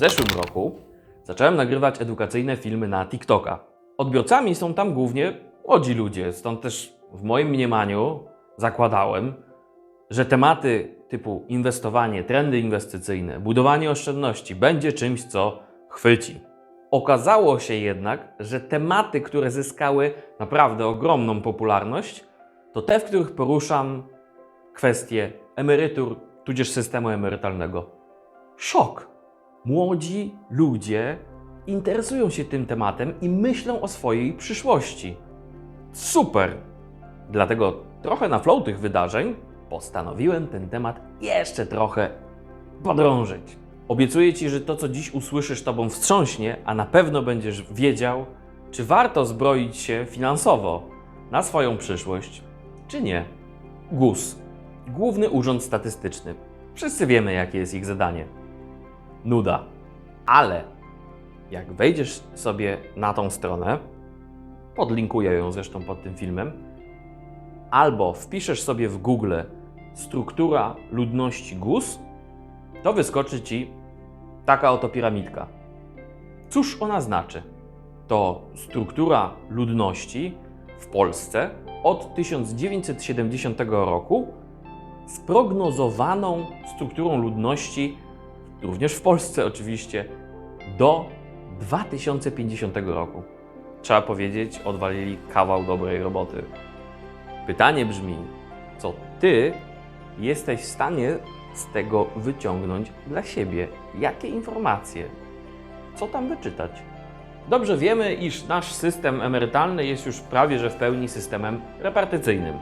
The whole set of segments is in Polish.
W zeszłym roku zacząłem nagrywać edukacyjne filmy na TikToka. Odbiorcami są tam głównie młodzi ludzie, stąd też w moim mniemaniu zakładałem, że tematy typu inwestowanie, trendy inwestycyjne, budowanie oszczędności będzie czymś, co chwyci. Okazało się jednak, że tematy, które zyskały naprawdę ogromną popularność, to te, w których poruszam kwestie emerytur, tudzież systemu emerytalnego. Szok! Młodzi ludzie interesują się tym tematem i myślą o swojej przyszłości. Super! Dlatego trochę na flow tych wydarzeń postanowiłem ten temat jeszcze trochę podrążyć. Obiecuję Ci, że to, co dziś usłyszysz, Tobą wstrząśnie, a na pewno będziesz wiedział, czy warto zbroić się finansowo na swoją przyszłość, czy nie. GUS Główny Urząd Statystyczny. Wszyscy wiemy, jakie jest ich zadanie. Nuda. Ale jak wejdziesz sobie na tą stronę, podlinkuję ją zresztą pod tym filmem, albo wpiszesz sobie w Google struktura ludności GUS, to wyskoczy Ci taka oto piramidka. Cóż ona znaczy? To struktura ludności w Polsce od 1970 roku z prognozowaną strukturą ludności, również w Polsce oczywiście, do 2050 roku. Trzeba powiedzieć, odwalili kawał dobrej roboty. Pytanie brzmi, co ty jesteś w stanie z tego wyciągnąć dla siebie? Jakie informacje? Co tam wyczytać? Dobrze wiemy, iż nasz system emerytalny jest już prawie że w pełni systemem repartycyjnym.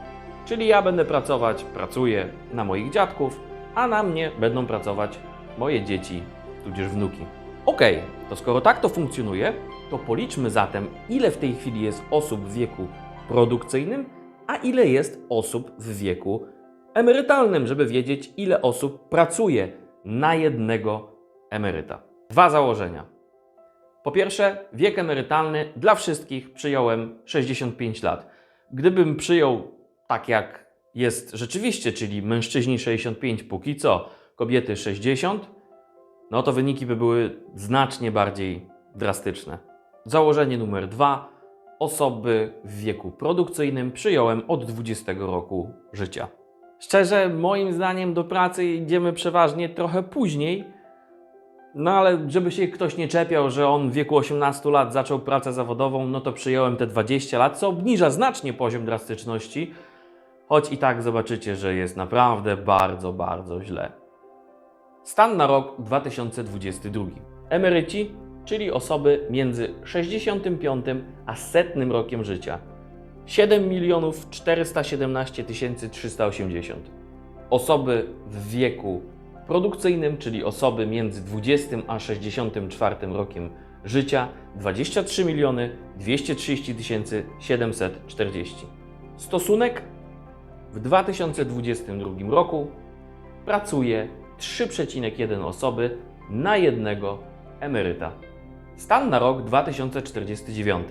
Czyli ja będę pracować, pracuję na moich dziadków, a na mnie będą pracować moje dzieci, tudzież wnuki. Okej, to skoro tak to funkcjonuje, to policzmy zatem, ile w tej chwili jest osób w wieku produkcyjnym, a ile jest osób w wieku emerytalnym, żeby wiedzieć, ile osób pracuje na jednego emeryta. Dwa założenia. Po pierwsze, wiek emerytalny dla wszystkich przyjąłem 65 lat. Gdybym przyjął tak jak jest rzeczywiście, czyli mężczyźni 65 póki co, kobiety 60, no to wyniki by były znacznie bardziej drastyczne. Założenie numer dwa. Osoby w wieku produkcyjnym przyjąłem od 20 roku życia. Szczerze, moim zdaniem do pracy idziemy przeważnie trochę później, no ale żeby się ktoś nie czepiał, że on w wieku 18 lat zaczął pracę zawodową, no to przyjąłem te 20 lat, co obniża znacznie poziom drastyczności, choć i tak zobaczycie, że jest naprawdę bardzo, bardzo źle. Stan na rok 2022. Emeryci, czyli osoby między 65 a 100 rokiem życia. 7 milionów 417 380. Osoby w wieku produkcyjnym, czyli osoby między 20 a 64 rokiem życia 23 miliony 230 740. Stosunek w 2022 roku pracuje 3,1 osoby na jednego emeryta. Stan na rok 2049.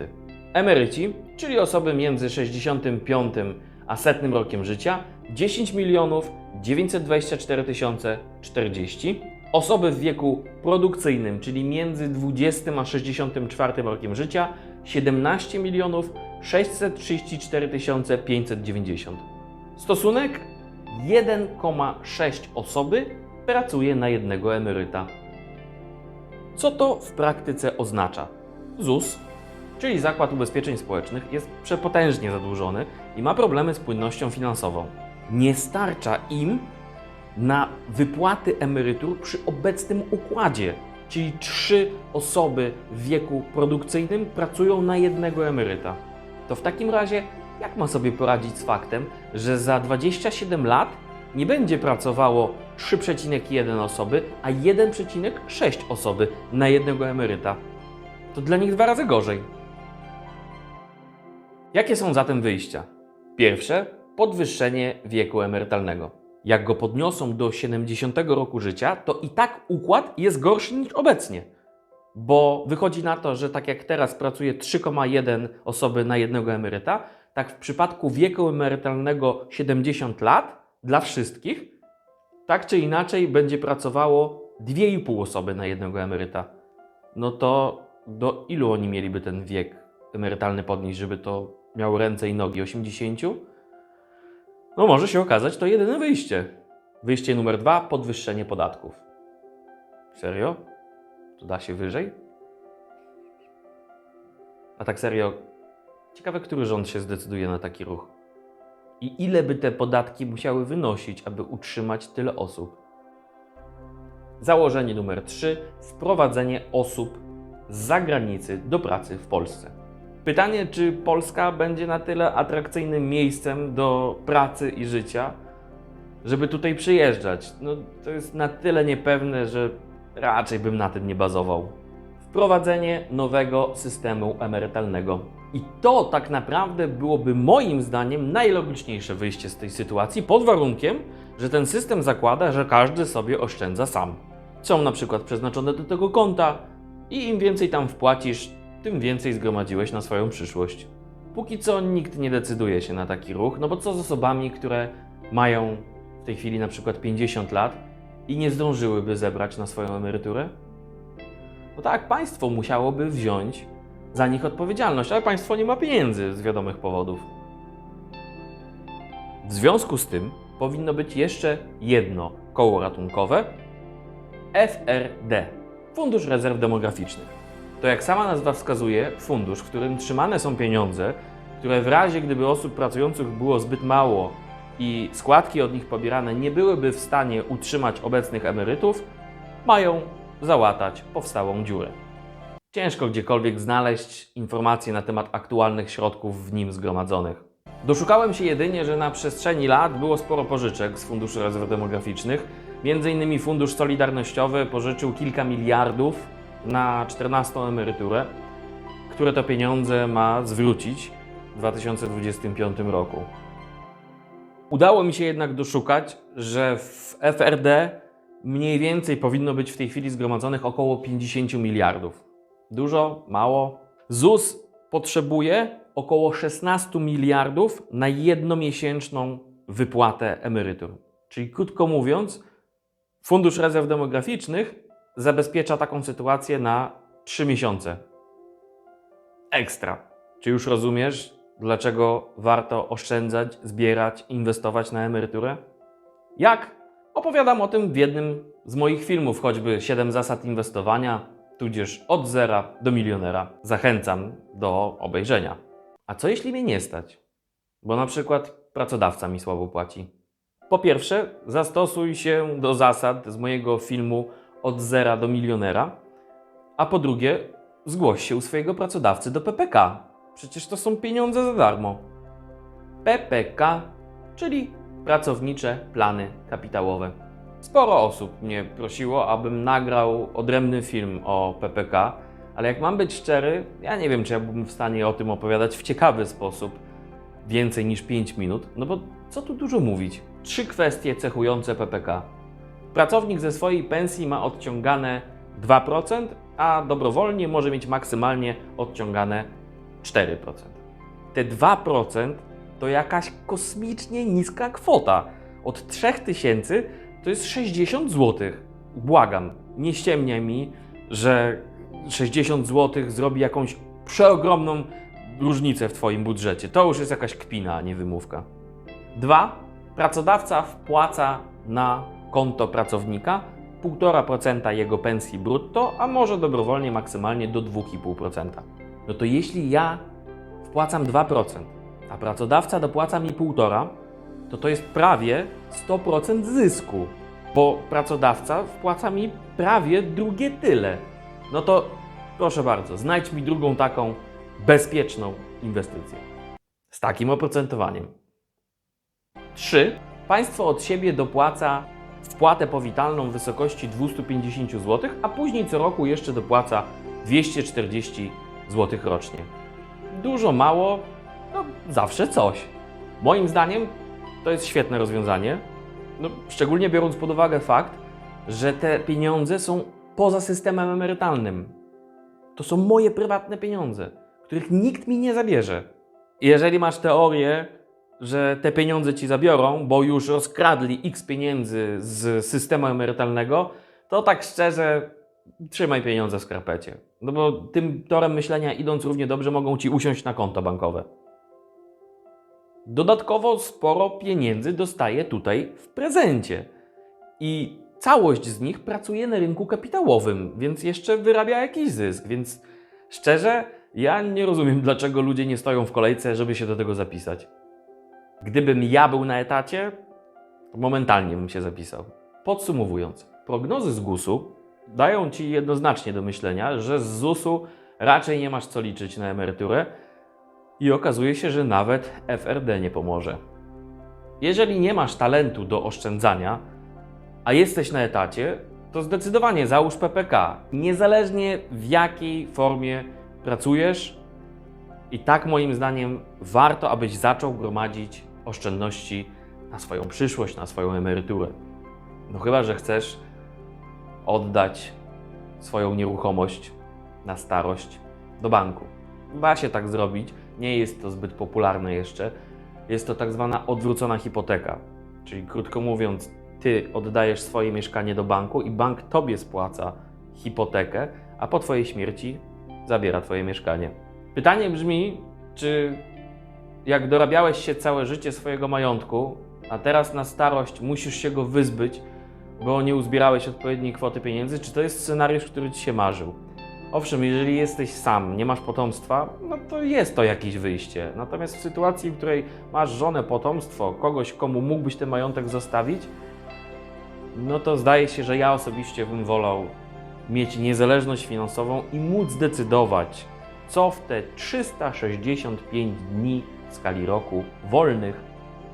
Emeryci, czyli osoby między 65 a 100 rokiem życia 10 milionów 924 040. Osoby w wieku produkcyjnym, czyli między 20 a 64 rokiem życia 17 milionów 634 590. Stosunek 1,6 osoby pracuje na jednego emeryta. Co to w praktyce oznacza? ZUS, czyli Zakład Ubezpieczeń Społecznych, jest przepotężnie zadłużony i ma problemy z płynnością finansową. Nie starcza im na wypłaty emerytur przy obecnym układzie, czyli trzy osoby w wieku produkcyjnym pracują na jednego emeryta. To w takim razie, jak ma sobie poradzić z faktem, że za 27 lat nie będzie pracowało 3,1 osoby, a 1,6 osoby na jednego emeryta? To dla nich dwa razy gorzej. Jakie są zatem wyjścia? Pierwsze, podwyższenie wieku emerytalnego. Jak go podniosą do 70 roku życia, to i tak układ jest gorszy niż obecnie. Bo wychodzi na to, że tak jak teraz pracuje 3,1 osoby na jednego emeryta, tak w przypadku wieku emerytalnego 70 lat dla wszystkich, tak czy inaczej będzie pracowało 2,5 osoby na jednego emeryta, no to do ilu oni mieliby ten wiek emerytalny podnieść, żeby to miało ręce i nogi? 80? No może się okazać to jedyne wyjście. Wyjście numer dwa, podwyższenie podatków. Serio? To da się wyżej? A tak serio, ciekawe, który rząd się zdecyduje na taki ruch. I ile by te podatki musiały wynosić, aby utrzymać tyle osób? Założenie numer 3: wprowadzenie osób z zagranicy do pracy w Polsce. Pytanie, czy Polska będzie na tyle atrakcyjnym miejscem do pracy i życia, żeby tutaj przyjeżdżać? No, to jest na tyle niepewne, że raczej bym na tym nie bazował. Wprowadzenie nowego systemu emerytalnego. I to tak naprawdę byłoby moim zdaniem najlogiczniejsze wyjście z tej sytuacji, pod warunkiem, że ten system zakłada, że każdy sobie oszczędza sam. Są na przykład przeznaczone do tego konta i im więcej tam wpłacisz, tym więcej zgromadziłeś na swoją przyszłość. Póki co nikt nie decyduje się na taki ruch, no bo co z osobami, które mają w tej chwili na przykład 50 lat i nie zdążyłyby zebrać na swoją emeryturę? No tak, państwo musiałoby wziąć za nich odpowiedzialność, ale państwo nie ma pieniędzy z wiadomych powodów. W związku z tym powinno być jeszcze jedno koło ratunkowe FRD Fundusz Rezerw Demograficznych. To jak sama nazwa wskazuje, fundusz, w którym trzymane są pieniądze, które w razie gdyby osób pracujących było zbyt mało i składki od nich pobierane nie byłyby w stanie utrzymać obecnych emerytów, mają załatać powstałą dziurę. Ciężko gdziekolwiek znaleźć informacje na temat aktualnych środków w nim zgromadzonych. Doszukałem się jedynie, że na przestrzeni lat było sporo pożyczek z Funduszu Rezerw Demograficznych. Między innymi Fundusz Solidarnościowy pożyczył kilka miliardów na 14 emeryturę, które to pieniądze ma zwrócić w 2025 roku. Udało mi się jednak doszukać, że w FRD mniej więcej powinno być w tej chwili zgromadzonych około 50 miliardów. Dużo? Mało? ZUS potrzebuje około 16 miliardów na jednomiesięczną wypłatę emerytur. Czyli krótko mówiąc, Fundusz Rezerw Demograficznych zabezpiecza taką sytuację na 3 miesiące. Ekstra. Czy już rozumiesz, dlaczego warto oszczędzać, zbierać, inwestować na emeryturę? Jak? Opowiadam o tym w jednym z moich filmów, choćby 7 zasad inwestowania, tudzież od zera do milionera. Zachęcam do obejrzenia. A co jeśli mnie nie stać? Bo na przykład pracodawca mi słabo płaci. Po pierwsze, zastosuj się do zasad z mojego filmu Od zera do milionera. A po drugie, zgłoś się u swojego pracodawcy do PPK. Przecież to są pieniądze za darmo. PPK, czyli pracownicze plany kapitałowe. Sporo osób mnie prosiło, abym nagrał odrębny film o PPK, ale jak mam być szczery, ja nie wiem, czy ja byłbym w stanie o tym opowiadać w ciekawy sposób, więcej niż 5 minut, no bo co tu dużo mówić? Trzy kwestie cechujące PPK. Pracownik ze swojej pensji ma odciągane 2%, a dobrowolnie może mieć maksymalnie odciągane 4%. Te 2% to jakaś kosmicznie niska kwota. Od 3000 to jest 60 zł. Błagam, nie ściemniaj mi, że 60 zł zrobi jakąś przeogromną różnicę w Twoim budżecie. To już jest jakaś kpina, a nie wymówka. Dwa, Pracodawca wpłaca na konto pracownika 1,5% jego pensji brutto, a może dobrowolnie maksymalnie do 2,5%. No to jeśli ja wpłacam 2%, a pracodawca dopłaca mi 1,5%, to to jest prawie 100% zysku, bo pracodawca wpłaca mi prawie drugie tyle. No to proszę bardzo, znajdź mi drugą taką bezpieczną inwestycję z takim oprocentowaniem. 3. Państwo od siebie dopłaca wpłatę powitalną w wysokości 250 zł, a później co roku jeszcze dopłaca 240 zł rocznie. Dużo, mało, no zawsze coś. Moim zdaniem to jest świetne rozwiązanie, no, szczególnie biorąc pod uwagę fakt, że te pieniądze są poza systemem emerytalnym. To są moje prywatne pieniądze, których nikt mi nie zabierze. Jeżeli masz teorię, że te pieniądze ci zabiorą, bo już rozkradli x pieniędzy z systemu emerytalnego, to tak szczerze trzymaj pieniądze w skarpecie. No bo tym torem myślenia idąc równie dobrze mogą ci usiąść na konto bankowe. Dodatkowo sporo pieniędzy dostaje tutaj w prezencie. I całość z nich pracuje na rynku kapitałowym, więc jeszcze wyrabia jakiś zysk. Więc szczerze, ja nie rozumiem, dlaczego ludzie nie stoją w kolejce, żeby się do tego zapisać. Gdybym ja był na etacie, momentalnie bym się zapisał. Podsumowując, prognozy z GUS-u dają ci jednoznacznie do myślenia, że z ZUS-u raczej nie masz co liczyć na emeryturę i okazuje się, że nawet FRD nie pomoże. Jeżeli nie masz talentu do oszczędzania, a jesteś na etacie, to zdecydowanie załóż PPK. Niezależnie w jakiej formie pracujesz, i tak moim zdaniem warto, abyś zaczął gromadzić oszczędności na swoją przyszłość, na swoją emeryturę. No chyba, że chcesz oddać swoją nieruchomość na starość do banku. Da się tak zrobić, nie jest to zbyt popularne jeszcze. Jest to tak zwana odwrócona hipoteka. Czyli krótko mówiąc, ty oddajesz swoje mieszkanie do banku i bank tobie spłaca hipotekę, a po twojej śmierci zabiera twoje mieszkanie. Pytanie brzmi, czy jak dorabiałeś się całe życie swojego majątku, a teraz na starość musisz się go wyzbyć, bo nie uzbierałeś odpowiedniej kwoty pieniędzy, czy to jest scenariusz, który ci się marzył? Owszem, jeżeli jesteś sam, nie masz potomstwa, no to jest to jakieś wyjście. Natomiast w sytuacji, w której masz żonę, potomstwo, kogoś, komu mógłbyś ten majątek zostawić, no to zdaje się, że ja osobiście bym wolał mieć niezależność finansową i móc decydować, co w te 365 dni w skali roku wolnych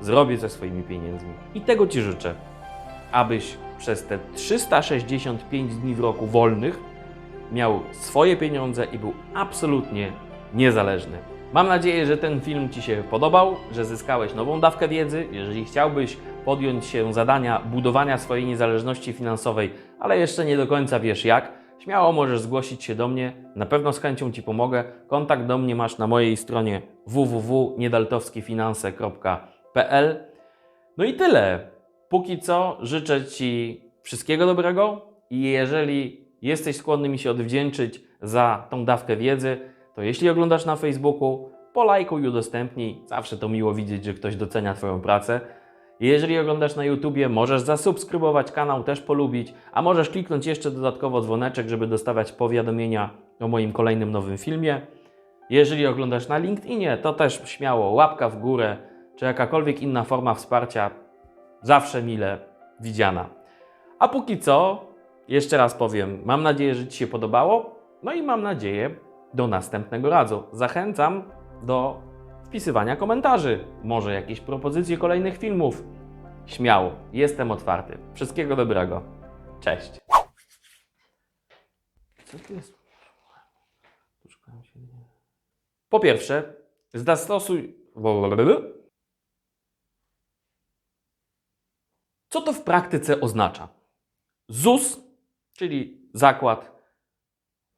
zrobię ze swoimi pieniędzmi. I tego Ci życzę, abyś przez te 365 dni w roku wolnych miał swoje pieniądze i był absolutnie niezależny. Mam nadzieję, że ten film Ci się podobał, że zyskałeś nową dawkę wiedzy. Jeżeli chciałbyś podjąć się zadania budowania swojej niezależności finansowej, ale jeszcze nie do końca wiesz jak, śmiało możesz zgłosić się do mnie. Na pewno z chęcią Ci pomogę. Kontakt do mnie masz na mojej stronie www.niedaltowskifinanse.pl No i tyle. Póki co życzę Ci wszystkiego dobrego i jeżeli jesteś skłonny mi się odwdzięczyć za tą dawkę wiedzy, to jeśli oglądasz na Facebooku, polajkuj i udostępnij. Zawsze to miło widzieć, że ktoś docenia Twoją pracę. Jeżeli oglądasz na YouTubie, możesz zasubskrybować kanał, też polubić, a możesz kliknąć jeszcze dodatkowo dzwoneczek, żeby dostawać powiadomienia o moim kolejnym nowym filmie. Jeżeli oglądasz na LinkedInie, to też śmiało łapka w górę, czy jakakolwiek inna forma wsparcia, zawsze mile widziana. A póki co, jeszcze raz powiem, mam nadzieję, że Ci się podobało, no i mam nadzieję do następnego razu. Zachęcam do wpisywania komentarzy, może jakieś propozycje kolejnych filmów. Śmiało, jestem otwarty. Wszystkiego dobrego. Cześć. Co tu jest? Po pierwsze, zastosuj. Co to w praktyce oznacza? ZUS, czyli zakład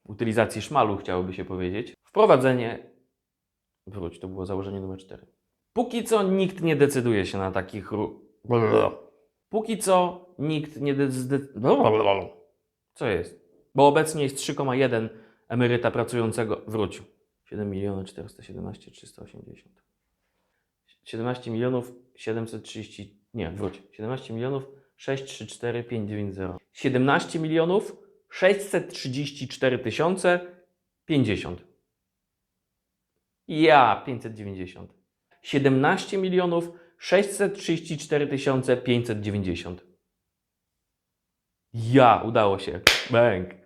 utylizacji szmalu, chciałoby się powiedzieć, wprowadzenie Wróć, to było założenie numer 4. Póki co nikt nie decyduje się na takich. Póki co nikt nie decyduje. Co jest? Bo obecnie jest 3,1 emeryta pracującego. Wróć. 7 milionów 417 380. 17 milionów 730. Nie, wróć. 17 milionów 634 590. 17 milionów 634 tysiące 50. Ja 590. 17 milionów 634 tysiące 590. Ja, udało się. Bęk.